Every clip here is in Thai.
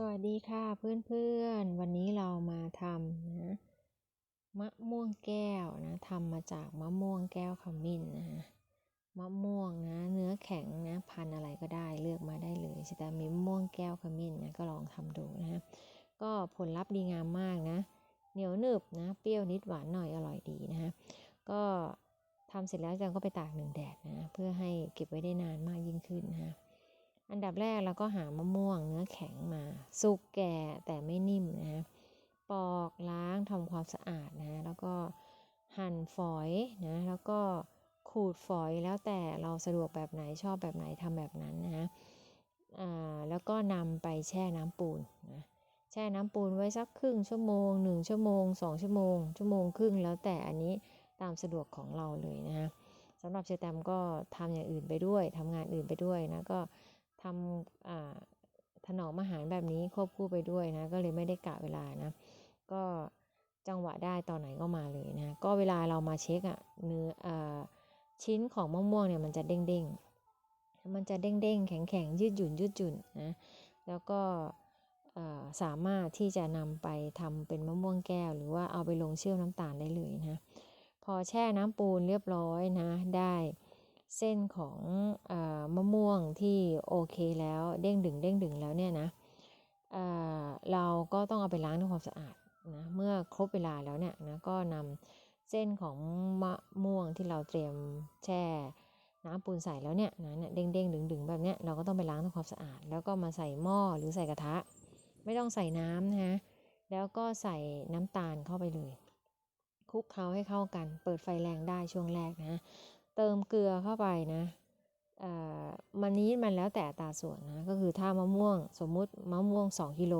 สวัสดีค่ะเพื่อนๆ วันนี้เรามาทำนะมะม่วงแก้วนะทำมาจากมะม่วงแก้วขมิ้นนะมะม่วงนะเนื้อแข็งนะพันอะไรก็ได้เลือกมาได้เลยแต่มีมะม่วงแก้วขมิ้นนะก็ลองทำดูนะก็ผลลัพธ์ดีงามมากนะ เหนียวหนึบนะ เปรี้ยวนิดหวานหน่อยอร่อยดีนะฮะก็ทำเสร็จแล้วจังก็ไปตากหนึ่งแดดนะเพื่อให้เก็บไว้ได้นานมากยิ่งขึ้นนะ อันดับแรกเราก็หามะม่วงเนื้อแข็งมา สุกแก่แต่ไม่นิ่มนะ ปอกล้างทำความสะอาดนะ แล้วก็หั่นฝอยนะ แล้วก็ขูดฝอยแล้วแต่เราสะดวกแบบไหนชอบแบบไหนทำแบบนั้นนะอ่าแล้วก็นำไปแช่น้ำปูนนะแช่น้ำปูนไว้สักครึ่งชั่วโมง 1 ชั่วโมง 2 ชั่วโมง ชั่วโมงครึ่งแล้วแต่อันนี้ตามสะดวกของเราเลยนะฮะสำหรับเชอแตมก็ทำอย่างอื่นไปด้วยทำงานอื่นไปด้วยนะก็ ทำถนอมอาหารแบบนี้ควบคู่ไปด้วยนะ ก็เลยไม่ได้กะเวลานะ ก็จังหวะได้ตอนไหนก็มาเลยนะ ก็เวลาเรามาเช็คอะเนื้ออชิ้นของมะม่วงเนี่ยมันจะเด้งเด้งมันจะเด้งเด้งแข็งแข็งยืดหยุ่นยืดหยุ่นนะ แล้วก็สามารถที่จะนำไปทำเป็นมะม่วงแก้ว หรือว่าเอาไปลงเชื่อมน้ำตาลได้เลยนะ พอแช่น้ำปูนเรียบร้อยนะ ได้ เส้นของอมะม่วงที่โอเคแล้วเด้งดึงเด้งดึงแล้วเนี่ยนะเราก็ต้องเอาไปล้างทำความสะอาดนะเมื่อครบเวลาแล้วเนี่ยนะก็นำเส้นของมะม่วงที่เราเตรียมแช่น้ำปูนใส่แล้วเนี่ยนะเด้งเด้งดึงดึงแบบเนี้ยเราก็ต้องไปล้างทำความสะอาด แล้วก็มาใส่หม้อหรือใส่กระทะ ไม่ต้องใส่น้ำนะฮะแล้วก็ใส่น้ำตาลเข้าไปเลยคลุกเคล้าให้เข้ากัน เปิดไฟแรงได้ช่วงแรกนะ เติมเกลือเข้าไปนะมันนี้มันแล้วแต่ตาส่วนนะก็คือถ้ามะม่วงสมมุติมะม่วง 2 กิโล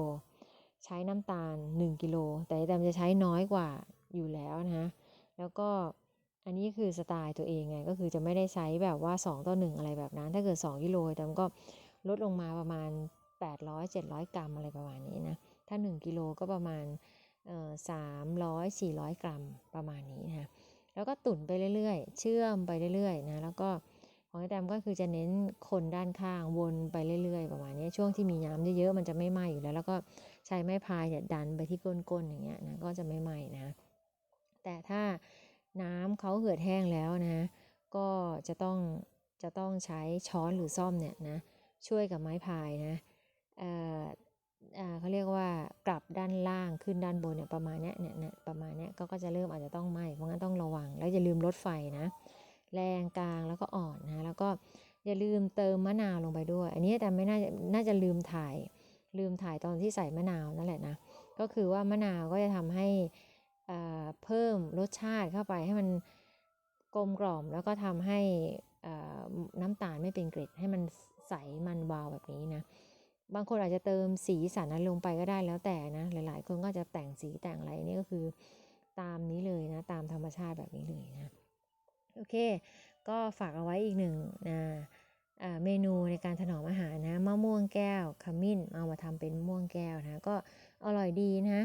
ใช้น้ำตาล 1 กิโล แต่แตมจะใช้น้อยกว่าอยู่แล้วนะแล้วก็อันนี้คือสไตล์ตัวเองไงก็คือจะไม่ได้ใช้แบบว่า 2 ต่อ 1 อะไรแบบนั้น ถ้าเกิด 2 กิโลแตมก็ลดลงมาประมาณ 800 700 กรัมอะไรประมาณนี้นะถ้า 1 กิโลก็ประมาณสามร้อยสี่ร้อยกรัมประมาณนี้นะ แล้วก็ตุ๋นไปเรื่อยๆ เชื่อมไปเรื่อยๆนะแล้วก็ของแตมก็คือจะเน้นคนด้านข้างวนไปเรื่อยๆ ประมาณนี้ช่วงที่มีน้ำเยอะๆมันจะไม่ไหม้อยู่แล้ว แล้วก็ใช้ไม้พายเนี่ยดันไปที่ก้นๆอย่างเงี้ยนะก็จะไม่ไหม้นะ แต่ถ้าน้ำเขาเหือดแห้งแล้วนะ ก็จะต้องจะต้องใช้ช้อนหรือซ่อมเนี่ยนะช่วยกับไม้พายนะเขาเรียกว่า กลับด้านล่างขึ้นด้านบนเนี่ยประมาณเนี้ยเนี่ยประมาณเนี้ยก็จะเริ่มอาจจะต้องไหม้เพราะงั้นต้องระวัง แล้วอย่าลืมลดไฟนะ แรงกลางแล้วก็อ่อนนะแล้วก็อย่าลืมเติมมะนาวลงไปด้วย อันนี้แต่ไม่น่าจะน่าจะลืมถ่าย ลืมถ่ายตอนที่ใส่มะนาวนั่นแหละนะก็คือว่ามะนาวก็จะทำให้เพิ่มรสชาติเข้าไปให้มันกลมกล่อมแล้วก็ทำให้น้ำตาลไม่เป็นเกล็ดให้มันใสมันวาวแบบนี้นะ บางคนอาจจะเติมสีสันนั้นลงไปก็ได้แล้วแต่นะ หลาย ๆ คนก็จะแต่งสีแต่งอะไรนี่ก็คือตามนี้เลยนะ ตามธรรมชาติแบบนี้เลยนะโอเค ก็ฝากเอาไว้อีกหนึ่งนะเมนูในการถนอมอาหารนะมะม่วงแก้วขมิ้นเอามาทำเป็นม่วงแก้วนะก็อร่อยดีนะ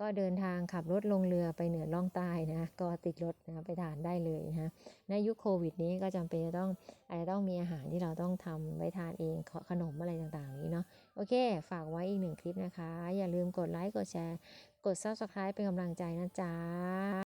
ก็เดินทางขับรถลงเรือไปเหนือล่องใต้นะก็ติดรถนะไปทานได้เลยนะในยุคโควิดนี้ก็จำเป็นจะต้องอาจจะต้องมีอาหารที่เราต้องทำไว้ทานเองขนมอะไรต่างๆนี้เนาะ โอเค ฝากไว้อีกหนึ่งคลิปนะคะ อย่าลืมกดไลค์ กดแชร์ กด Subscribe เป็นกำลังใจนะจ๊ะ